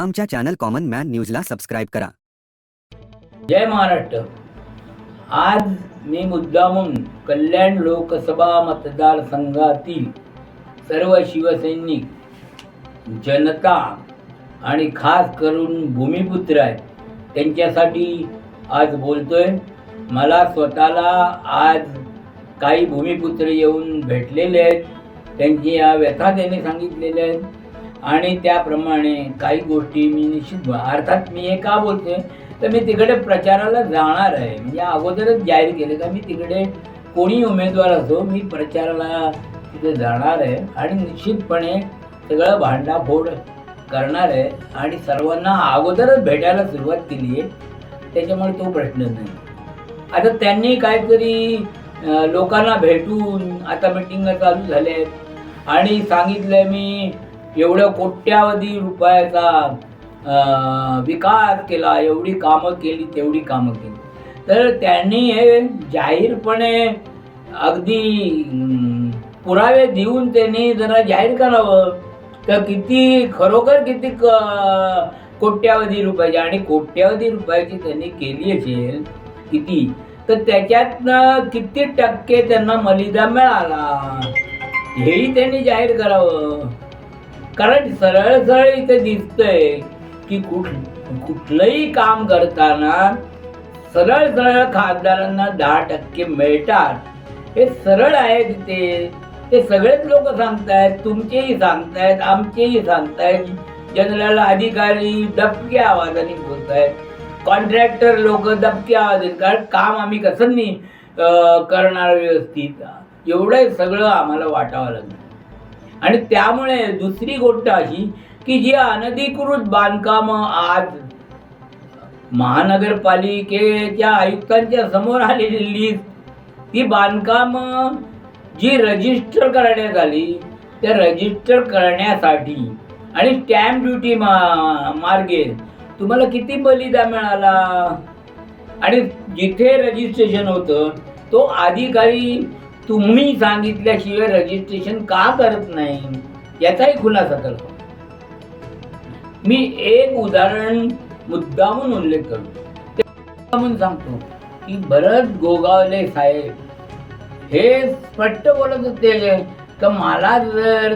आमच्या channel common man न्यूजला subscribe करा. जय महाराष्ट्र. आज मी मुद्दामून कल्याण लोकसभा मतदारसंघातील सर्व शिवसैनिक जनता आणि खास करून भूमिपुत्र आहेत त्यांच्यासाठी आज बोलतोय. मला स्वतःला आज काही भूमिपुत्र येऊन भेटलेले आहेत त्यांची या व्यथा त्यांनी सांगितलेल्या आहेत. आणि त्याप्रमाणे काही गोष्टी मी निश्चित अर्थात मी हे का बोलतोय? तर मी तिकडे प्रचाराला जाणार आहे. म्हणजे अगोदरच जाहीर केले का मी तिकडे कोणी उमेदवार असो मी प्रचाराला तिथे जाणार आहे आणि निश्चितपणे सगळं भांडाफोड करणार आहे आणि सर्वांना अगोदरच भेटायला सुरुवात केली आहे. त्याच्यामुळे तो प्रश्न नाही. आता त्यांनी काहीतरी लोकांना भेटून आता मिटिंग चालू झाल्या आहेत. आणि सांगितलं मी एवढ्या कोट्यावधी रुपयाचा विकास केला एवढी कामं केली तेवढी कामं केली. तर त्यांनी हे जाहीरपणे अगदी पुरावे देऊन त्यांनी जरा जाहीर करावं. तर किती खरोखर किती क- कोट्यावधी रुपयाची आणि कोट्यावधी रुपयाची त्यांनी केली असेल किती? तर त्याच्यातनं किती टक्के त्यांना मलिदा मिळाला? हेही त्यांनी जाहीर करावं. कारण सरळ सरळ इथे दिसतंय की कुठ कुठलंही काम करताना सरळ सरळ खासदारांना दहा टक्के मिळतात. हे सरळ आहे तिथे. ते सगळेच लोक सांगतायत तुमचेही सांगतायत आमचेही सांगतायत. जनरल अधिकारी दबक्या आवाजाने बोलतायत. कॉन्ट्रॅक्टर लोक दबक्या आवाजाने कारण काम आम्ही कसं नाही करणार व्यवस्थित? एवढं सगळं आम्हाला वाटावं लागलं. आणि त्यामुळे दुसरी गोष्ट अशी की जी अनधिकृत बांधकाम आज महानगरपालिकेच्या आयुक्तांच्या समोर आलेली लिस्ट ती बांधकाम जी रजिस्टर करण्यात आली त्या रजिस्टर करण्यासाठी आणि स्टॅम्प ड्युटी मा मार्गे तुम्हाला किती बलिदा मिळाला? आणि जिथे रजिस्ट्रेशन होतं तो अधिकारी तुम्ही सांगितल्याशिवाय रजिस्ट्रेशन का करत नाही? याचाही खुलासा करतो मी एक उदाहरण मुद्दामून उल्लेख करतो. ते मुद्दामून सांगतो की भरत गोगावले साहेब हे स्पष्ट बोलत होते का मला जर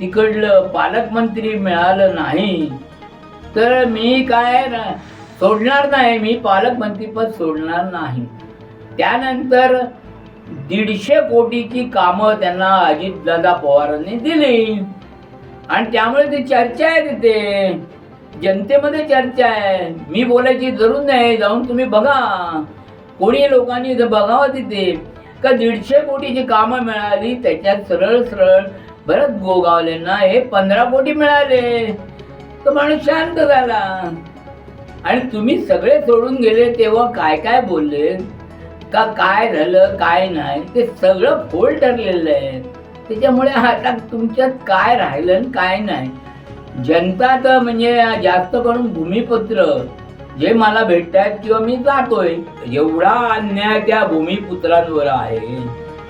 तिकडलं पालकमंत्री मिळालं नाही तर मी काय सोडणार नाही. मी पालकमंत्रीपद सोडणार नाही. त्यानंतर दीडशे कोटीची कामं त्यांना अजितदादा पवारांनी दिली. आणि त्यामुळे ती चर्चा आहे तिथे. जनतेमध्ये चर्चा आहे. मी बोलायची जरूर नाही. जाऊन तुम्ही बघा. कोणी लोकांनी इथं बघावं तिथे. का दीडशे कोटीची कामं मिळाली त्याच्यात सरळ सरळ भरत गोगावलेंना हे पंधरा कोटी मिळाले. तर माणूस शांत झाला. आणि तुम्ही सगळे सोडून गेले तेव्हा काय काय बोलले? का काय झालं काय नाही ते सगळं फोल ठरलेलं आहे. त्याच्यामुळे आता तुमच्यात काय राहिलं आणि काय नाही. जनता तर म्हणजे जास्त करून भूमिपुत्र. जे मला भेटतात किंवा मी जातोय एवढा अन्याय त्या भूमिपुत्रांवर आहे.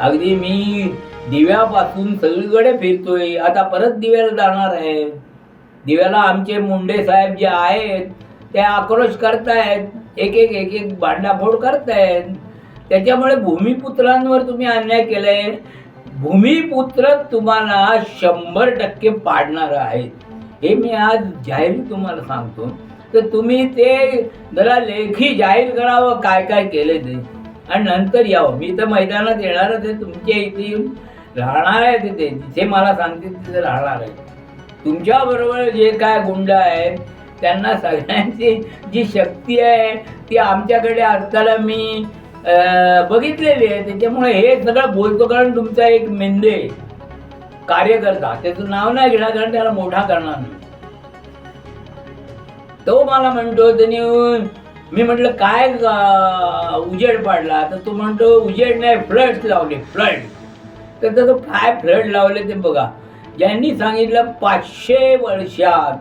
अगदी मी दिव्यापासून सगळीकडे फिरतोय. आता परत दिव्याला जाणार आहे. दिव्याला आमचे मुंडे साहेब जे आहेत ते आक्रोश करतायत. एक एक एक एक भांडाफोड करतायत. त्याच्यामुळे भूमिपुत्रांवर तुम्ही अन्याय केलाय. भूमिपुत्र तुम्हाला शंभर टक्के पाडणार आहेत. हे मी आज जाहीर तुम्हाला सांगतो. तर तुम्ही ते जरा लेखी जाहीर करावं काय काय केले ते. आणि नंतर यावं. मी तर मैदानात येणारच आहे. तुमच्या इथे येऊन राहणार आहे तिथे. जिथे मला सांगतील तिथे राहणार आहे. तुमच्या बरोबर जे काय गुंड आहेत त्यांना सगळ्यांची जी शक्ती आहे ती आमच्याकडे असताना मी बघितलेली आहे. त्याच्यामुळे हे सगळं बोलतो कारण तुमचा एक मेंदे कार्यकर्ता. त्याचं नाव नाही घेणार कारण त्याला मोठा करणार नाही. तो मला म्हणतो त्यांनी मी म्हटलं काय उजेड पाडला? तर तो म्हणतो उजेड नाही फ्लड्स लावले फ्लड. तर त्याचं काय फ्लड लावले ते बघा. ज्यांनी सांगितलं पाचशे वर्षात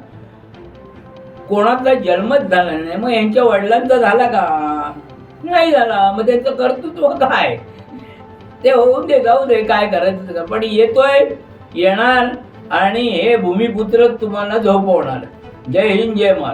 कोणाचा जन्मच झाला नाही. मग यांच्या वडिलांचा झाला का? नाही झाला. मग त्यांचं कर्तृत्व काय? ते होऊन दे जाऊ दे काय करायचं पण येतोय येणार आणि हे भूमिपुत्र तुम्हाला झोपवणार. जय हिंद जय मार